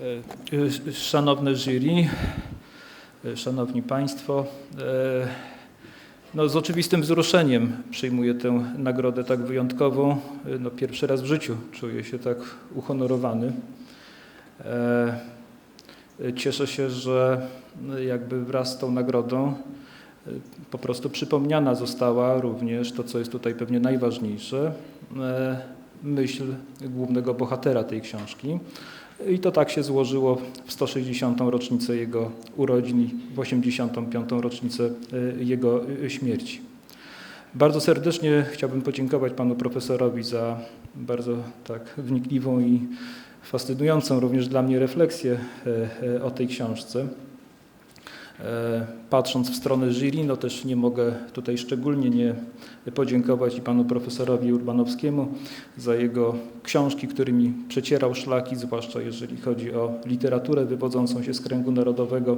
E, Szanowne jury, e, szanowni państwo, e, no z oczywistym wzruszeniem przyjmuję tę nagrodę tak wyjątkową. No pierwszy raz w życiu czuję się tak uhonorowany. Cieszę się, że jakby wraz z tą nagrodą po prostu przypomniana została również to, co jest tutaj pewnie najważniejsze, myśl głównego bohatera tej książki. I to tak się złożyło w 160. rocznicę jego urodzin i w 85. rocznicę e, jego e, śmierci. Bardzo serdecznie chciałbym podziękować panu profesorowi za bardzo tak wnikliwą i fascynującą również dla mnie refleksję e, o tej książce. E, Patrząc w stronę jury, no też nie mogę tutaj szczególnie nie podziękować i panu profesorowi Urbanowskiemu za jego książki, którymi przecierał szlaki, zwłaszcza jeżeli chodzi o literaturę wywodzącą się z kręgu narodowego,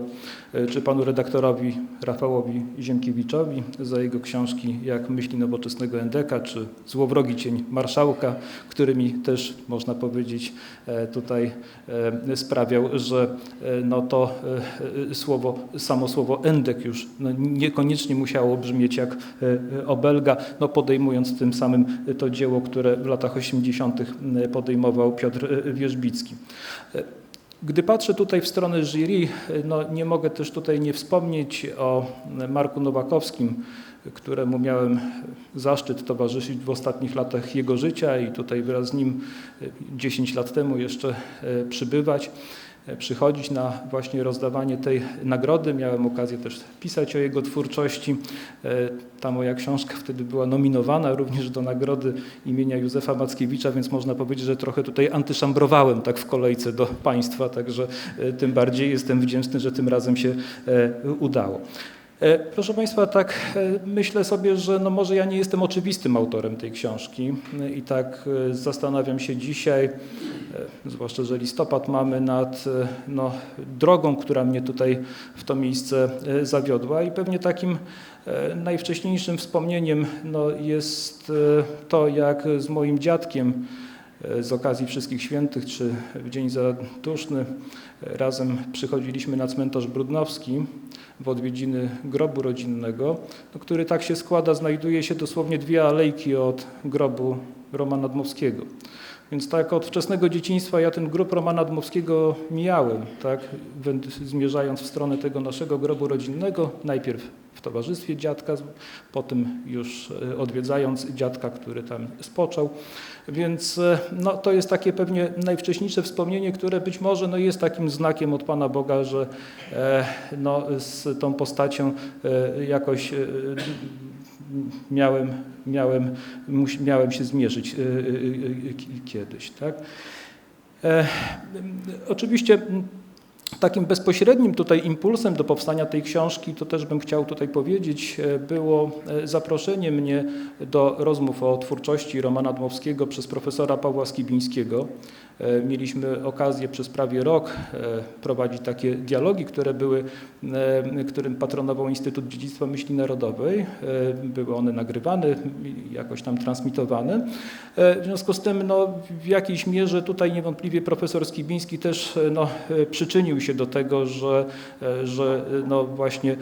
e, czy panu redaktorowi Rafałowi Ziemkiewiczowi za jego książki jak Myśli nowoczesnego Endeka, czy Złowrogi cień marszałka, którymi też można powiedzieć e, tutaj sprawiał, że no to słowo, samo słowo endek już no niekoniecznie musiało brzmieć jak e, e, obelga, no podejmując tym samym to dzieło, które w latach 80. podejmował Piotr e, Wierzbicki. E, Gdy patrzę tutaj w stronę jury, e, no nie mogę też tutaj nie wspomnieć o Marku Nowakowskim, któremu miałem zaszczyt towarzyszyć w ostatnich latach jego życia i tutaj wraz z nim e, 10 lat temu jeszcze e, przybywać, e, przychodzić na właśnie rozdawanie tej nagrody. Miałem okazję też pisać o jego twórczości. E, Ta moja książka wtedy była nominowana również do nagrody imienia Józefa Mackiewicza, więc można powiedzieć, że trochę tutaj antyszambrowałem tak w kolejce do państwa, także e, tym bardziej jestem wdzięczny, że tym razem się e, udało. E, Proszę Państwa, tak e, myślę sobie, że no może ja nie jestem oczywistym autorem tej książki e, i tak zastanawiam się dzisiaj, zwłaszcza, że listopad mamy nad no, drogą, która mnie tutaj w to miejsce zawiodła. I pewnie takim najwcześniejszym wspomnieniem no, jest to, jak z moim dziadkiem z okazji Wszystkich Świętych czy w Dzień Zaduszny e, razem przychodziliśmy na cmentarz Brudnowski w odwiedziny grobu rodzinnego, no, który tak się składa, znajduje się dosłownie dwie alejki od grobu Romana Dmowskiego. Więc tak od wczesnego dzieciństwa ja ten grób Romana Dmowskiego mijałem, tak, zmierzając w stronę tego naszego grobu rodzinnego, najpierw w towarzystwie dziadka, potem już e, odwiedzając dziadka, który tam spoczął. Więc e, no, to jest takie pewnie najwcześniejsze wspomnienie, które być może no, jest takim znakiem od Pana Boga, że e, no, z tą postacią jakoś miałem, miałem, miałem się zmierzyć e, e, ki- kiedyś. Tak? E, Oczywiście takim bezpośrednim tutaj impulsem do powstania tej książki, to też bym chciał tutaj powiedzieć, e, było e, zaproszenie mnie do rozmów o twórczości Romana Dmowskiego przez profesora Pawła Skibińskiego. E, Mieliśmy okazję przez prawie rok prowadzić takie dialogi, które były, którym patronował Instytut Dziedzictwa Myśli Narodowej. Były one nagrywane, jakoś tam transmitowane. W związku z tym no, w jakiejś mierze tutaj niewątpliwie profesor Skibiński też no, e, przyczynił się do tego, że, e, że e, no, właśnie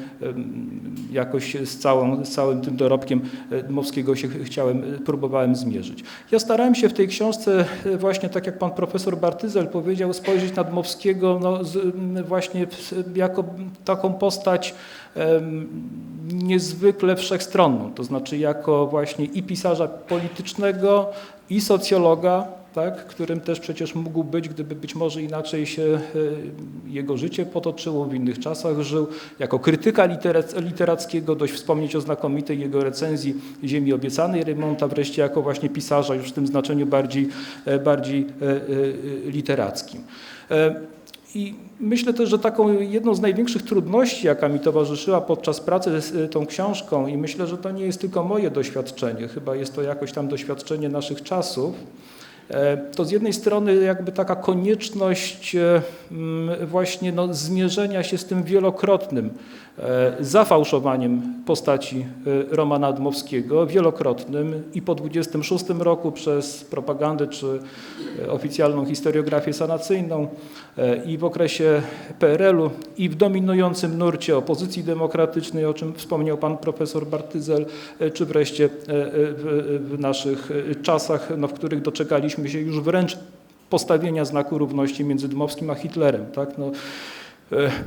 jakoś z, całą, z całym tym dorobkiem e, Dmowskiego się ch- chciałem, e, próbowałem zmierzyć. Ja starałem się w tej książce e, właśnie tak jak pan profesor Bartyzel powiedział, spojrzeć na Dmowskiego no, z, właśnie jako taką postać niezwykle wszechstronną, to znaczy jako właśnie i pisarza politycznego, i socjologa, tak, którym też przecież mógł być, gdyby być może inaczej się e, jego życie potoczyło, w innych czasach żył, jako krytyka literac- literackiego, dość wspomnieć o znakomitej jego recenzji Ziemi Obiecanej Reymonta, wreszcie jako właśnie pisarza już w tym znaczeniu bardziej, e, bardziej e, literackim. I myślę też, że taką jedną z największych trudności, jaka mi towarzyszyła podczas pracy z tą książką, i myślę, że to nie jest tylko moje doświadczenie, chyba jest to jakoś tam doświadczenie naszych czasów, to z jednej strony jakby taka konieczność e, mm, właśnie no, zmierzenia się z tym wielokrotnym e, zafałszowaniem postaci Romana Dmowskiego, wielokrotnym i po 26 roku przez propagandę czy oficjalną historiografię sanacyjną i w okresie PRL-u i w dominującym nurcie opozycji demokratycznej, o czym wspomniał pan profesor Bartyzel, czy wreszcie w, w naszych czasach, no, w których doczekaliśmy doczekaliśmy się już wręcz postawienia znaku równości między Dmowskim a Hitlerem. Tak? No,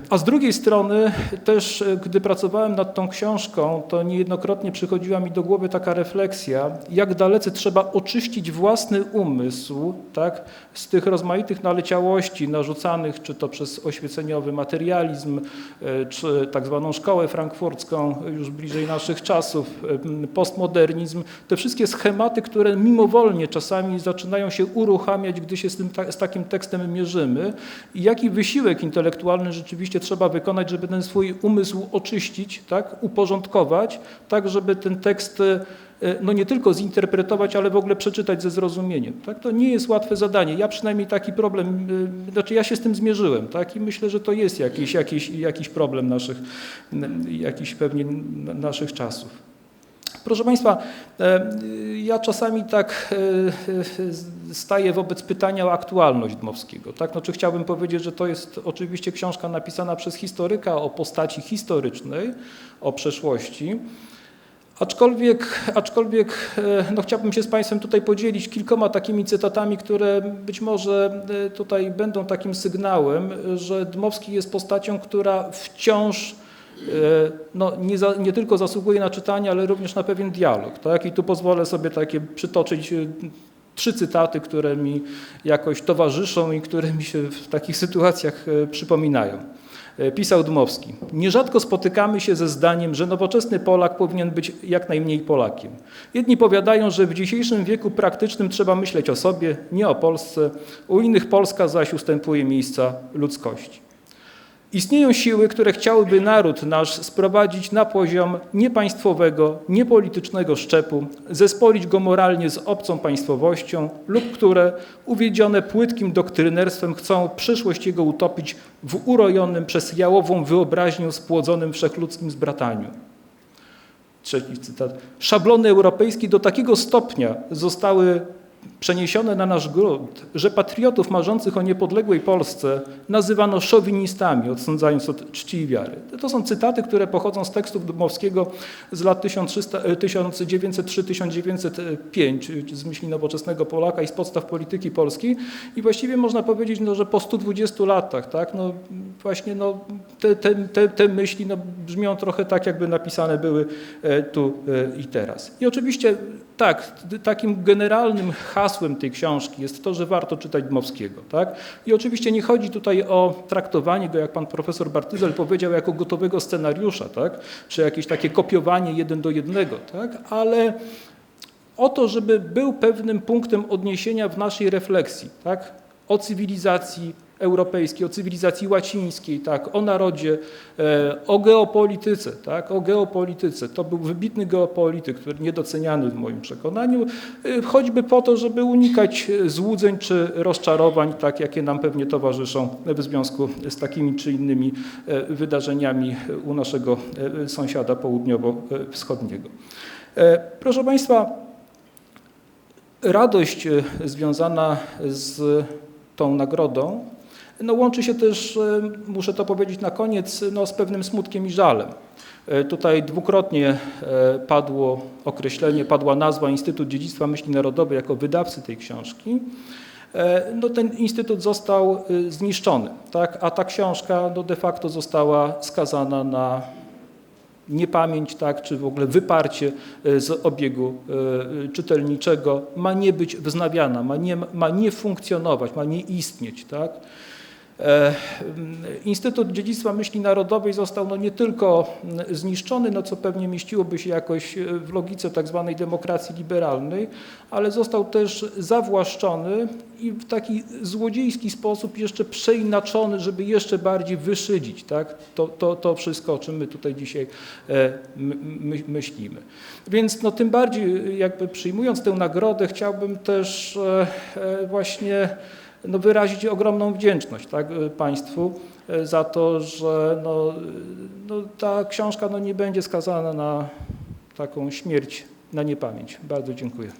a z drugiej strony też, e, gdy pracowałem nad tą książką, to niejednokrotnie przychodziła mi do głowy taka refleksja, jak dalece trzeba oczyścić własny umysł tak, z tych rozmaitych naleciałości narzucanych, czy to przez oświeceniowy materializm, e, czy tak zwaną szkołę frankfurcką, już bliżej naszych czasów, postmodernizm, te wszystkie schematy, które mimowolnie czasami zaczynają się uruchamiać, gdy się z, tym, z takim tekstem mierzymy. I jaki wysiłek intelektualny rzeczywiście trzeba wykonać, żeby ten swój umysł oczyścić, tak, uporządkować, tak, żeby ten tekst e, no nie tylko zinterpretować, ale w ogóle przeczytać ze zrozumieniem. Tak? To nie jest łatwe zadanie. Ja przynajmniej taki problem, e, znaczy ja się z tym zmierzyłem tak? i myślę, że to jest jakiś, jakiś, jakiś problem naszych, jakiś pewnie naszych czasów. Proszę Państwa, e, ja czasami tak e, staję wobec pytania o aktualność Dmowskiego. Tak? Znaczy chciałbym powiedzieć, że to jest oczywiście książka napisana przez historyka o postaci historycznej, o przeszłości. Aczkolwiek, aczkolwiek e, no chciałbym się z Państwem tutaj podzielić kilkoma takimi cytatami, które być może tutaj będą takim sygnałem, że Dmowski jest postacią, która wciąż E, no, nie, za, nie, tylko zasługuje na czytanie, ale również na pewien dialog. Tak? I tu pozwolę sobie takie przytoczyć e, trzy cytaty, które mi jakoś towarzyszą i które mi się w takich sytuacjach e, przypominają. Pisał Dmowski. Nierzadko spotykamy się ze zdaniem, że nowoczesny Polak powinien być jak najmniej Polakiem. Jedni powiadają, że w dzisiejszym wieku praktycznym trzeba myśleć o sobie, nie o Polsce, u innych Polska zaś ustępuje miejsca ludzkości. Istnieją siły, które chciałyby naród nasz sprowadzić na poziom niepaństwowego, niepolitycznego szczepu, zespolić go moralnie z obcą państwowością lub które, uwiedzione płytkim doktrynerstwem, chcą przyszłość jego utopić w urojonym przez jałową wyobraźnię spłodzonym wszechludzkim zbrataniu. Trzeci cytat. Szablony europejskie do takiego stopnia zostały przeniesione na nasz grunt, że patriotów marzących o niepodległej Polsce nazywano szowinistami, odsądzając od czci i wiary. To są cytaty, które pochodzą z tekstów Dubowskiego z lat 1903-1905, z myśli nowoczesnego Polaka i z podstaw polityki polskiej. I właściwie można powiedzieć, no, że po 120 latach, tak, no, właśnie no, te, te, te, te myśli no, brzmią trochę tak, jakby napisane były e, tu e, i teraz. I oczywiście tak, takim generalnym hasłem tej książki jest to, że warto czytać Dmowskiego. Tak? I oczywiście nie chodzi tutaj o traktowanie go, jak pan profesor Bartyzel powiedział, jako gotowego scenariusza, tak? czy jakieś takie kopiowanie jeden do jednego, tak? ale o to, żeby był pewnym punktem odniesienia w naszej refleksji tak? o cywilizacji, europejskiej, o cywilizacji łacińskiej, tak, o narodzie, e, o geopolityce, tak, o geopolityce. To był wybitny geopolityk, który niedoceniany w moim przekonaniu, e, choćby po to, żeby unikać złudzeń czy rozczarowań, tak, jakie nam pewnie towarzyszą w związku z takimi czy innymi e, wydarzeniami u naszego sąsiada południowo-wschodniego. Proszę Państwa, radość związana z tą nagrodą no, łączy się też, e, muszę to powiedzieć na koniec, no, z pewnym smutkiem i żalem. E, tutaj dwukrotnie e, padło określenie, padła nazwa Instytut Dziedzictwa Myśli Narodowej jako wydawcy tej książki. No, ten instytut został zniszczony, tak? a ta książka no, de facto została skazana na niepamięć, tak, czy w ogóle wyparcie z obiegu czytelniczego, ma nie być wznawiana, ma nie, ma nie funkcjonować, ma nie istnieć. Tak? E, Instytut Dziedzictwa Myśli Narodowej został no nie tylko zniszczony, no co pewnie mieściłoby się jakoś w logice tak zwanej demokracji liberalnej, ale został też zawłaszczony i w taki złodziejski sposób jeszcze przeinaczony, żeby jeszcze bardziej wyszydzić tak? to, to, to wszystko, o czym my tutaj dzisiaj e, my, my, myślimy. Więc no, tym bardziej jakby przyjmując tę nagrodę chciałbym też e, e, właśnie no, wyrazić ogromną wdzięczność tak, Państwu e, za to, że no, no, ta książka no, nie będzie skazana na taką śmierć na niepamięć. Bardzo dziękuję.